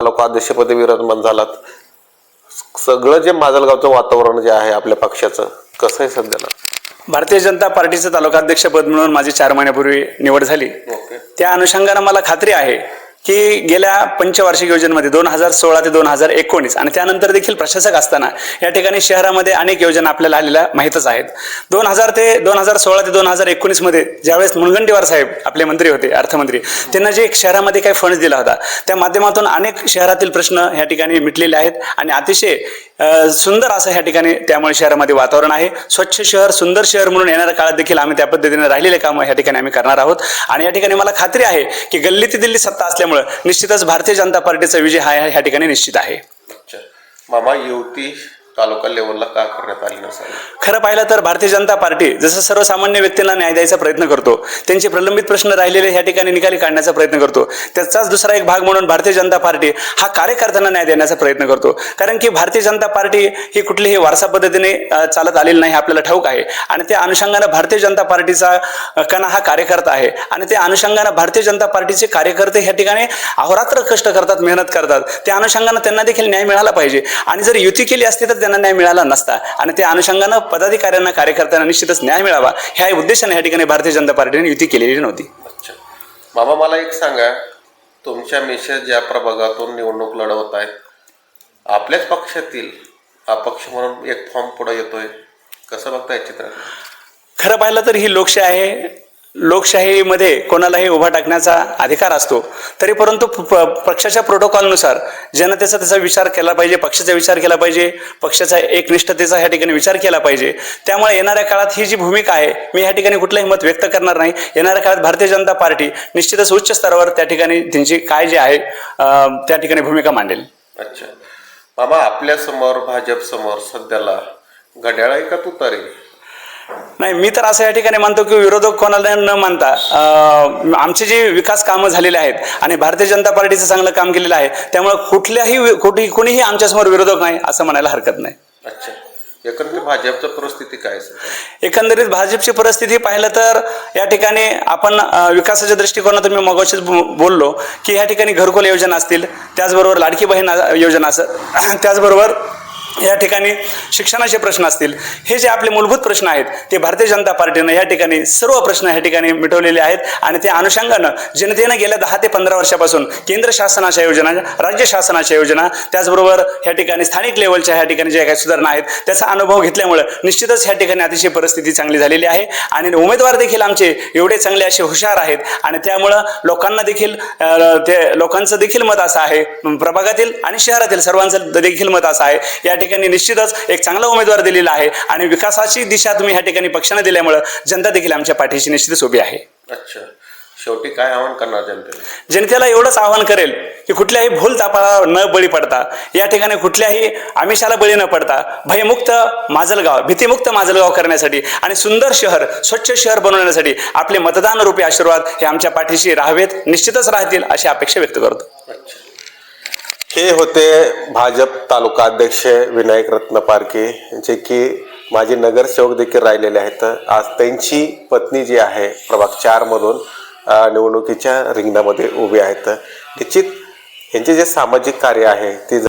तालुका अध्यक्षपदी विराजमान झालात. सगळं जे माजलगावचं वातावरण जे आहे आपल्या पक्षाचं कसं आहे सध्याला भारतीय जनता पार्टीचं तालुकाध्यक्षपद म्हणून माझी चार महिन्यापूर्वी निवड झाली. त्या अनुषंगानं मला खात्री आहे की गेल्या पंचवार्षिक योजनेमध्ये दोन हजार सोळा ते दोन हजार एकोणीस आणि त्यानंतर देखील प्रशासक असताना या ठिकाणी शहरामध्ये अनेक योजना आपल्याला आलेल्या माहीतच आहेत. दोन हजार ते दोन हजार सोळा ते दोन हजार एकोणीसमध्ये ज्यावेळेस मुनगंटीवार साहेब आपले मंत्री होते अर्थमंत्री त्यांना जे एक शहरामध्ये काही फंड दिला होता त्या माध्यमातून अनेक शहरातील प्रश्न या ठिकाणी मिटलेले आहेत आणि अतिशय सुंदर असं ह्या ठिकाणी त्यामुळे शहरामध्ये वातावरण आहे. स्वच्छ शहर सुंदर शहर म्हणून येणाऱ्या काळात देखील आम्ही त्या पद्धतीने राहिलेले कामं ह्या ठिकाणी आम्ही करणार आहोत. आणि या ठिकाणी मला खात्री आहे की गल्ली ते दिल्ली सत्ता असल्यामुळे निश्चितच भारतीय जनता पार्टीचा विजय हा ह्या ठिकाणी निश्चित आहे. मामा युवती तालुका लेवलला का करण्यात आली नसावी खरं पाहिलं तर भारतीय जनता पार्टी जसं सर्वसामान्य व्यक्तींना न्याय द्यायचा प्रयत्न करतो त्यांचे प्रलंबित प्रश्न राहिलेले ह्या ठिकाणी निकाली काढण्याचा प्रयत्न करतो त्याचाच दुसरा एक भाग म्हणून भारतीय जनता पार्टी हा कार्यकर्त्यांना न्याय देण्याचा प्रयत्न करतो. कारण की भारतीय जनता पार्टी ही कुठलीही वारसा पद्धतीने चालत आलेली नाही हे आपल्याला ठाऊक आहे. आणि त्या अनुषंगानं भारतीय जनता पार्टीचा कणा हा कार्यकर्ता आहे. आणि त्या अनुषंगानं भारतीय जनता पार्टीचे कार्यकर्ते ह्या ठिकाणी अहोरात्र कष्ट करतात मेहनत करतात. त्या अनुषंगानं त्यांना देखील न्याय मिळाला पाहिजे. आणि जर युती केली असती तर त्यांना न्याय मिळाला नसता आणि त्या अनुषंगानं पदाधिकाऱ्यांना कार्यकर्त्यांना निश्चितच न्याय मिळावा ह्या उद्देशाने या ठिकाणी भारतीय जनता पार्टीने युती केलेली नव्हती. अच्छा. मामा मला एक सांगा तुमच्या मिसेस ज्या प्रभागातून निवडणूक लढवत आहेत आपल्याच पक्षातील अपक्ष म्हणून एक फॉर्म पुढे येतोय कसं बघताय चित्र? खरं पाहिलं तर ही लोकशाही आहे लोकशाहीमध्ये कोणालाही उभा टाकण्याचा अधिकार असतो. तरी परंतु प- प- पक्षाच्या प्रोटोकॉलनुसार जनतेचा त्याचा विचार केला पाहिजे पक्षाचा विचार केला पाहिजे पक्षाचा एकनिष्ठतेचा ह्या ठिकाणी विचार केला पाहिजे. त्यामुळे येणाऱ्या काळात ही जी भूमिका आहे मी ह्या ठिकाणी कुठलंही मत व्यक्त करणार नाही. येणाऱ्या काळात भारतीय जनता पार्टी निश्चितच उच्च स्तरावर त्या ठिकाणी त्यांची काय जे आहे त्या ठिकाणी भूमिका मांडेल. अच्छा. बाबा आपल्यासमोर भाजपसमोर सध्याला घड्याळ आहे का तुतारी? नाही मी तर असं या ठिकाणी मानतो की विरोधक कोणाला न मानता आमची जी विकास कामं झालेली आहेत आणि भारतीय जनता पार्टीचं चांगलं काम केलेलं आहे त्यामुळे कुठल्याही कुठे कोणीही आमच्यासमोर विरोधक नाही असं म्हणायला हरकत नाही. अच्छा. एकंदरीत भाजपचं परिस्थिती काय एकंदरीत भाजपची परिस्थिती पाहिलं तर या ठिकाणी आपण विकासाच्या दृष्टिकोनातून मी मगाशीच बोललो की या ठिकाणी घरकुल योजना असतील त्याचबरोबर लाडकी बहीण योजना असं त्याचबरोबर या ठिकाणी शिक्षणाचे प्रश्न असतील. हे जे आपले मूलभूत प्रश्न आहेत ते भारतीय जनता पार्टीनं या ठिकाणी सर्व प्रश्न या ठिकाणी मिटवलेले आहेत आणि त्या अनुषंगानं जनतेनं गेल्या दहा ते पंधरा वर्षापासून केंद्र शासनाच्या योजना राज्य शासनाच्या योजना त्याचबरोबर या ठिकाणी स्थानिक लेवलच्या ह्या ठिकाणी ज्या काही सुधारणा आहेत त्याचा अनुभव घेतल्यामुळे निश्चितच ह्या ठिकाणी अतिशय परिस्थिती चांगली झालेली आहे आणि उमेदवार देखील आमचे एवढे चांगले असे हुशार आहेत आणि त्यामुळं लोकांना देखील ते लोकांचं देखील मत असं आहे प्रभागातील आणि शहरातील सर्वांचं देखील मत असं आहे. या ठिकाणी निश्चितच एक चांगला उमेदवार दिलेला आहे आणि विकासाची दिशा तुम्ही ह्या ठिकाणी पक्षाने दिल्यामुळं जनता देखील आमच्या पाठीशी निश्चितच उभी आहे. अच्छा. शेवटी काय आवाहन करणार जनतेला? जनतेला एवढंच आवाहन करेल की कुठल्याही भूल तापाला न बळी पडता या ठिकाणी कुठल्याही आमिषाला बळी न पडता भयमुक्त माजलगाव भीतीमुक्त माजलगाव करण्यासाठी आणि सुंदर शहर स्वच्छ शहर बनवण्यासाठी आपले मतदान रूपी आशीर्वाद हे आमच्या पाठीशी राहावेत निश्चितच राहतील अशी अपेक्षा व्यक्त करतो. अच्छा. हे होते भाजप तालुका अध्यक्ष विनायक रत्न पारखे जे की माझे नगरसेवक देखील राहिलेले आहेत. आज त्यांची पत्नी जी आहे प्रभाग चारमधून निवडणुकीच्या रिंगणामध्ये उभी आहेत. निश्चित यांचे जे सामाजिक कार्य आहे ते